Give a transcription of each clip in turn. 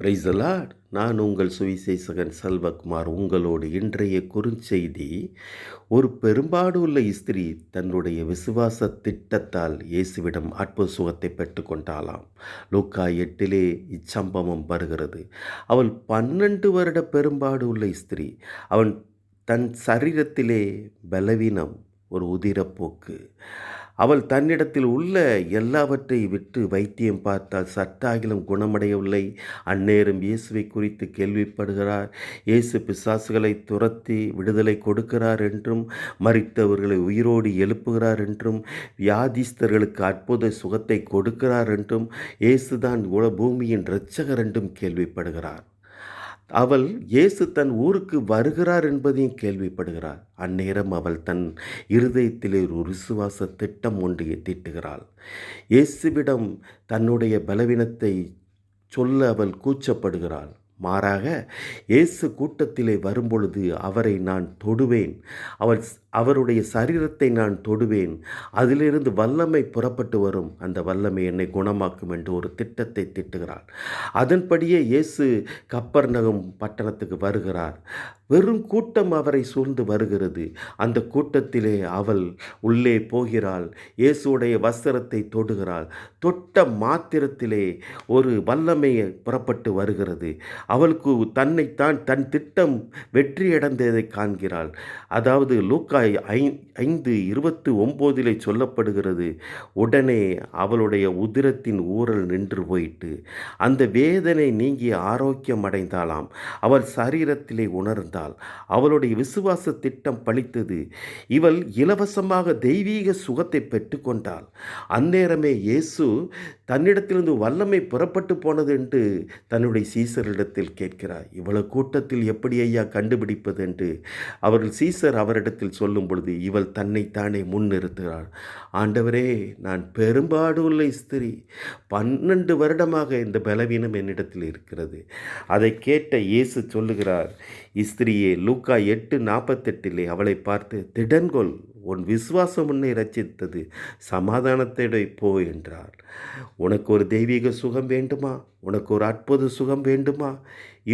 Price allot நான் உங்கள் சுவிசேஷகன் செல்வகுமார். உங்களோடு இன்றைய குறுஞ்செய்தி ஒரு பெரும்பாடு உள்ள ஸ்திரீ தன்னுடைய விசுவாச திட்டத்தால் இயேசுவிடம் அற்புத சுகத்தை பெற்றுக்கொண்டாளாம் லூக்கா எட்டிலே இச்சம்பவம் வருகிறது. அவள் பன்னெண்டு வருட பெரும்பாடு உள்ள இஸ்திரி அவன் தன் சரீரத்திலே பலவீனம் ஒரு உதிரப்போக்கு. அவள் தன்னிடத்தில் உள்ள எல்லாவற்றை விட்டு வைத்தியம் பார்த்தால் சட்டாகிலும் குணமடையவில்லை. அந்நேரம் இயேசுவை குறித்து கேள்விப்படுகிறார். இயேசு பிசாசுகளை துரத்தி விடுதலை கொடுக்கிறார் என்றும் மறித்தவர்களை உயிரோடு எழுப்புகிறார் என்றும் வியாதிஸ்தர்களுக்கு அற்புத சுகத்தை கொடுக்கிறார் என்றும் இயேசுதான் உல பூமியின் இரட்சகர் என்றும் கேள்விப்படுகிறார். அவள் இயேசு தன் ஊருக்கு வருகிறார் என்பதையும் கேள்விப்படுகிறாள். அந்நேரம் அவள் தன் இருதயத்திலே ஒரு விசுவாச திட்டம் ஒன்று தீட்டுகிறாள். இயேசுவிடம் தன்னுடைய பலவீனத்தை சொல்ல அவள் கூச்சப்படுகிறாள். மாறாக இயேசு கூட்டத்திலே வரும்பொழுது அவரை நான் தொடுவேன். அவர் அவருடைய சரீரத்தை நான் தொடுவேன். அதிலிருந்து வல்லமை புறப்பட்டு வரும். அந்த வல்லமை என்னை குணமாக்கும் என்று ஒரு திட்டத்தை திட்டுகிறார். அதன்படியே இயேசு கப்பர் நகம் பட்டணத்துக்கு வருகிறார். வெறும் கூட்டம் அவரை சூழ்ந்து வருகிறது. அந்த கூட்டத்திலே அவள் உள்ளே போகிறாள். இயேசுடைய வஸ்திரத்தை தொடுகிறாள். தொட்ட மாத்திரத்திலே ஒரு வல்லமை புறப்பட்டு வருகிறது. அவளுக்கு தன்னைத்தான் தன் திட்டம் வெற்றியடைந்ததை காண்கிறாள். அதாவது லூக்கா ஐ ஐந்து இருபத்தி ஒம்போதிலே சொல்லப்படுகிறது உடனே அவளுடைய உதிரத்தின் ஊரல் நின்று போயிட்டு அந்த வேதனை நீங்கி ஆரோக்கியம் அடைந்தாளாம் அவள் சரீரத்திலே உணர்ந்தாள். அவளுடைய விசுவாச திட்டம் பழித்தது. இவள் இலவசமாக தெய்வீக சுகத்தை பெற்றுக்கொண்டாள் அந்நேரமே இயேசு தன்னிடத்திலிருந்து வல்லமை புறப்பட்டு போனது என்று தன்னுடைய சீசரிடத்தில் கேட்கிறார் இவ்வளவு கூட்டத்தில் எப்படி ஐயா கண்டுபிடிப்பது என்று அவர்கள் சீசர் அவரிடத்தில் சொல்லும் பொழுது இவள் தன்னைத்தானே முன்னிறுத்துகிறாள். ஆண்டவரே நான் பெரும்பாடு உள்ள ஸ்திரீ பன்னெண்டு வருடமாக இந்த பலவீனம் என்னிடத்தில் இருக்கிறது. அதை கேட்ட இயேசு சொல்லுகிறார் ஸ்திரியே லூக்கா எட்டு நாற்பத்தெட்டிலே அவளை பார்த்து திடன்கொள் உன் விசுவாசம் உன்னை ரச்சித்தது சமாதானத்தை போ என்றார். உனக்கு ஒரு தெய்வீக சுகம் வேண்டுமா? உனக்கு ஒரு அற்புத சுகம் வேண்டுமா?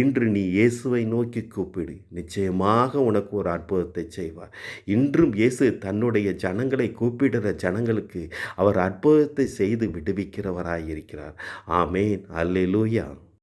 இன்று நீ இயேசுவை நோக்கி கூப்பிடு. நிச்சயமாக உனக்கு ஒரு அற்புதத்தை செய்வார். இன்றும் இயேசு தன்னுடைய ஜனங்களை கூப்பிடுற ஜனங்களுக்கு அவர் அற்புதத்தை செய்து விடுவிக்கிறவராயிருக்கிறார். ஆமேன். அல்லேலூயா.